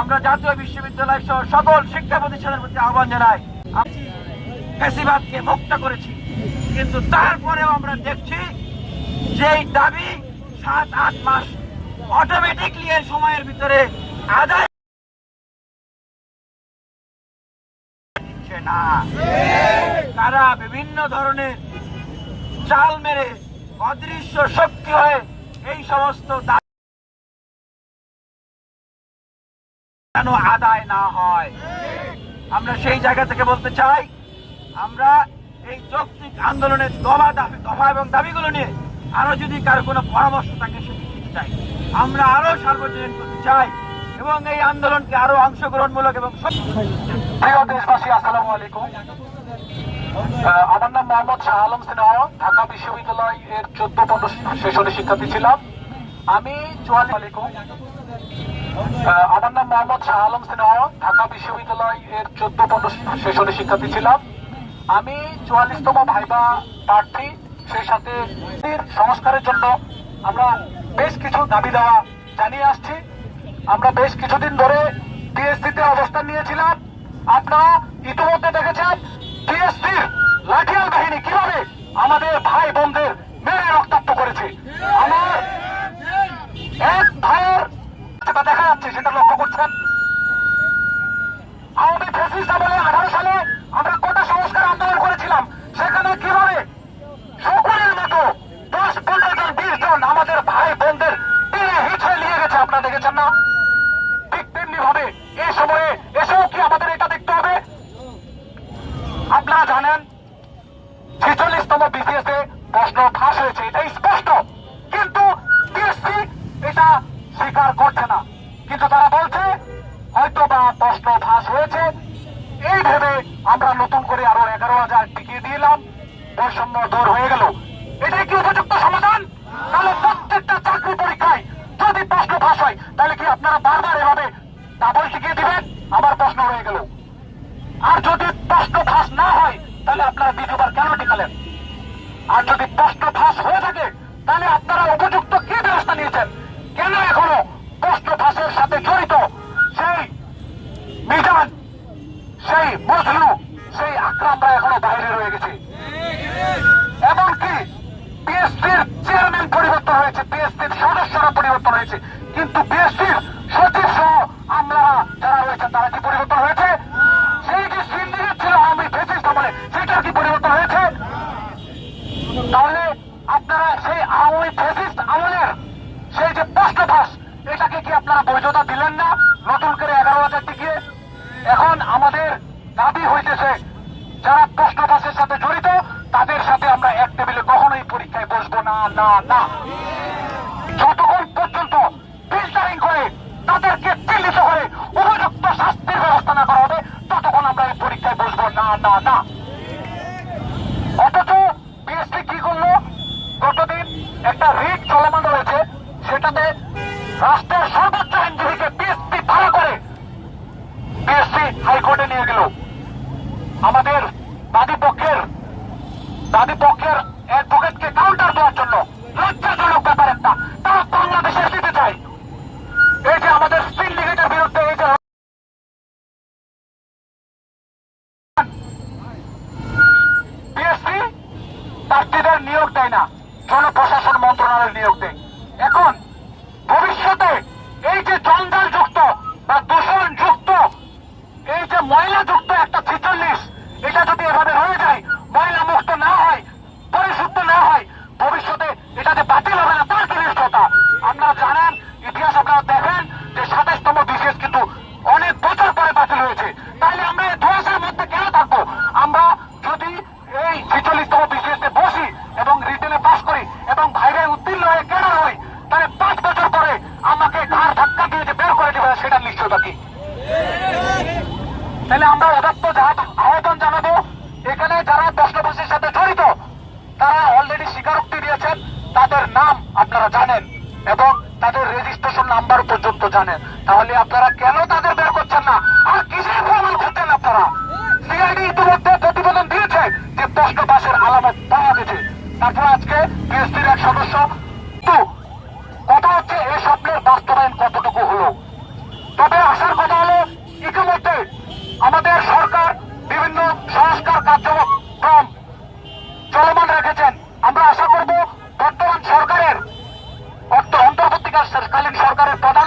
আমরা জাতীয় বিশ্ববিদ্যালয় সহ সকল শিক্ষা প্রতিষ্ঠানের প্রতি আহ্বান জানাই। ফেসিবাদকে মুক্ত করেছি। কিন্তু তারপরেও আমরা দেখছি দাবি সাত, আট মাস অটোমেটিকলি সময়ের ভিতরে আদায় না। তারা বিভিন্ন ধরনের চাল মেরে অদৃশ্য শক্তি হয়ে এই সমস্ত যেন আদায় না হয়। আমরা সেই জায়গা থেকে বলতে চাই, আমরা এই যৌক্তিক আন্দোলনের দফা দাবি দফা এবং দাবিগুলো নিয়ে আরও যদি কারও কোনো পরামর্শ থাকে সেটি দিতে চাই। আমরা আরও সার্বজনীন করতে চাই এবং এই আন্দোলনকে আরও অংশগ্রহণমূলক এবং প্রিয় দেশবাসী, আসসালামু আলাইকুম। আমার নাম মোহাম্মদ শাহ আলম সিনহা। ঢাকা বিশ্ববিদ্যালয় এর চোদ্দ পনেরো শিক্ষার্থী ছিলাম। আমি চুয়াল্লিশ আলাইকুম আমার নাম মোহাম্মদ শাহ আলম সিনহা ঢাকা বিশ্ববিদ্যালয় এর চোদ্দ পনেরো শিক্ষার্থী ছিলাম। আমি চুয়াল্লিশতম ভাইবা প্রার্থী, সেই সাথে সংস্কারের জন্য আমরা বেশ কিছু দাবি দেওয়া জানিয়ে আসছি। আমরা বেশ কিছুদিন ধরে টিএসসিতে অবস্থান নিয়েছিলাম। আপনারা ইতিমধ্যে দেখেছেন টিএসসির লাঠিয়াল বাহিনী কীভাবে আমাদের ভাই বোনদের মেরে রক্তাক্ত করেছে। আমার এক ভাইয়ের দেখা যাচ্ছে, সেটা লক্ষ্য করছেন? আওয়ামী ফেসিস্ট আমলে আঠারো সালে আমরা কোটা সংস্কার আন্দোলন করেছিলাম? সেখানে কীভাবে সকলের মতো দশ পনেরো জন, বিশ জন আমাদের ভাই বোনদের টেনে হিচড়ে নিয়ে গেছে আপনারা দেখেছেন না? ঠিক তেমনি ভাবে এই সময়ে এসেও কি আমাদের এটা দেখতে হবে? আপনারা জানেন, ছেচল্লিশতম বিসিএস এ প্রশ্ন ফাঁস হয়েছে এটা স্পষ্ট। কিন্তু টিএসসি এটা স্বীকার করছে না। কিন্তু তারা বলছে হয়তো বা প্রশ্ন ফাঁস হয়েছে। এই ভেবে আমরা নতুন করে আরও এগারো হাজার টিকিয়ে দিলাম। বৈষম্য দূর হয়ে গেল। এটাই কি উপযুক্ত সমাধান? তাহলে প্রত্যেকটা চাকরি পরীক্ষায় যদি প্রশ্ন ফাঁস হয়, তাহলে কি আপনারা বারবার এভাবে ডাবল টিকিয়ে দিবেন? আবার প্রশ্ন রয়ে গেল। আর যদি প্রশ্ন ফাঁস না হয়, তাহলে আপনারা দ্বিতীয়বার কেন টিকালেন? আর যদি প্রশ্ন ফাঁস হয়ে থাকে, তাহলে আপনারা উপযুক্ত কি ব্যবস্থা নিয়েছেন? কেন এখনও প্রশ্ন ফাঁসের সাথে জড়িত? সেই মিজান সেই মজলু সেই আকরামরা এখনও বাইরে রয়ে গেছে। এমনকি পিএসসির চেয়ারম্যান পরিবর্তন হয়েছে পিএসসির সদস্যরা পরিবর্তন হয়েছে। কিন্তু পিএসসির সচিব সহ আমরা যারা রয়েছে তারা কি পরিবর্তন হয়েছে? সেই যে সিন্ডিকেট ছিল আওয়ামী ফেসিস্ট আমলে সেটা কি পরিবর্তন হয়েছে? তাহলে আপনারা সেই আওয়ামী ফেসিস্ট আমলের সেই যে প্রশ্নভাস এটাকে কি আপনারা বৈধতা দিলেন না? নতুন করে এগারো হাজার টিকিয়ে এখন আমাদের দাবি হইতেছে, যারা প্রশ্নভাসের সাথে জড়িত, তাদের সাথে আমরা এক টেবিলে কখনোই পরীক্ষায় বসবো না না না। যতক্ষণ পর্যন্ত ফিল্টারিং করে তাদেরকে চিহ্নিত করে উপযুক্ত শাস্তির ব্যবস্থা না করা হবে, ততক্ষণ আমরা এই পরীক্ষায় বসবো না না না অথচ বিএসপি কি করল গতদিন একটা রিট চলমান রয়েছে সেটাতে রাষ্ট্রের সর্বোচ্চ আইনজীবীকে বিএসপি ভাড়া করে বিএসপি হাইকোর্টে নিয়ে গেল। আমাদের বাদী পক্ষের বাদী পক্ষের অ্যাডভোকেটকে কাউন্টার দেওয়ার জন্য লজ্জাজনক ব্যাপার একটা। তারা বাংলাদেশে দিতে চাই এই যে আমাদের সিন্ডিকেটের বিরুদ্ধে এই যে প্রার্থীদের নিয়োগ দেয় না, জনপ্রশাসন মন্ত্রণালয় নিয়োগ দেয়। এখন বা দূষণ যুক্ত। এই যে ময়লা যুক্ত একটা ছেচল্লিশ এটা যদি এভাবে হয়ে যায় ময়লা মুক্ত না হয় পরিশুদ্ধ না হয় ভবিষ্যতে এটা যে বাতিল হবে না তার কি নিশ্চয়তা আপনারা জানেন ইতিহাস আপনারা দেখেন যে সাতাশতম বিশেষ কিন্তু অনেক বছর পরে বাতিল হয়েছে তাহলে আমরা এই ধোয়াশার মধ্যে কেন থাকব আমরা যদি এই ছেচল্লিশতম বিশেষে বসি এবং রিটেনে পাস করি এবং বাইরে উত্তীর্ণ হয়ে কেন হই তাহলে পাঁচ বছর পরে আমাকে ঘাড় ধাক্কা দিয়ে যে বের করে দেবে সেটা নিশ্চয়তা কি তাহলে আমরা উদাত্ত আহ্বান জানাব। এখানে যারা প্রশ্নবাসীর সাথে জড়িত, তারা অলরেডি স্বীকারোক্তি দিয়েছেন। তাদের নাম আপনারা জানেন এবং তাদের রেজিস্ট্রেশন নাম্বার পর্যন্ত জানেন। তাহলে আপনারা কেন তাদের বের করছেন না? আর কিসের প্রমাণ করছেন আপনারা? সিআইডি ইতিমধ্যে প্রতিবেদন দিয়েছে যে প্রশ্ন পাশের আলামত পাওয়া গেছে। তারপর আজকে বিএসপির এক সদস্য কার্যক্রম চলমান রেখেছেন। আমরা আশা করব বর্তমান সরকারের অর্থ অন্তর্বর্তীকালীন সরকারের প্রধান